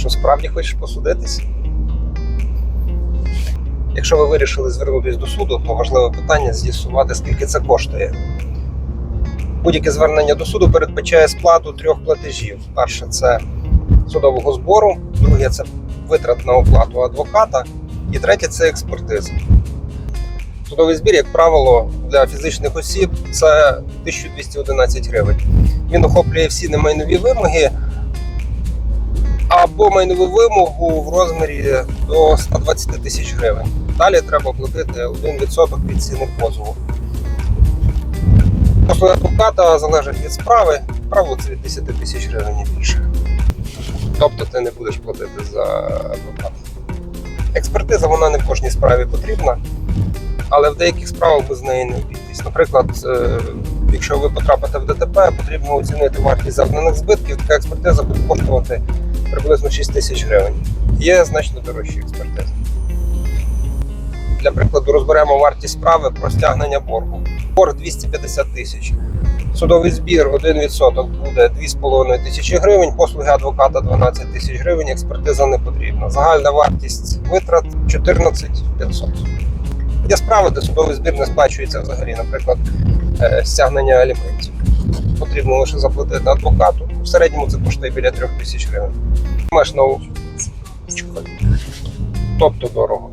Що справді хочеш посудитись? Якщо ви вирішили звернутися до суду, то важливе питання з'ясувати, скільки це коштує. Будь-яке звернення до суду передбачає сплату трьох платежів. Перше це судового збору, друге це витрат на оплату адвоката, і третє це експертиза. Судовий збір, як правило, для фізичних осіб це 1211 гривень. Він охоплює всі немайнові вимоги або майнову вимогу в розмірі до 120 тисяч гривень. Далі треба платити 1% від ціни позову. Послуги адвоката залежать від справи, право це від 10 тисяч гривень і більше. Тобто ти не будеш платити за адвоката. Експертиза вона не в кожній справі потрібна, але в деяких справах без неї не обійтись. Наприклад, е, якщо ви потрапите в ДТП, потрібно оцінити вартість завданих збитків. Така експертиза буде коштувати приблизно 6 тисяч гривень. Є значно дорожчі експертизи. Для прикладу, розберемо вартість справи про стягнення боргу. Борг 250 тисяч. Судовий збір 1% буде 2,5 тисячі гривень, послуги адвоката 12 тисяч гривень, експертиза не потрібна. Загальна вартість витрат 14 500. Є справи, де судовий збір не сплачується взагалі, наприклад, е, стягнення аліментів. Потрібно лише заплатити адвокату. В середньому це коштує біля трьох тисяч гривень. Маєш на. Тобто дорого.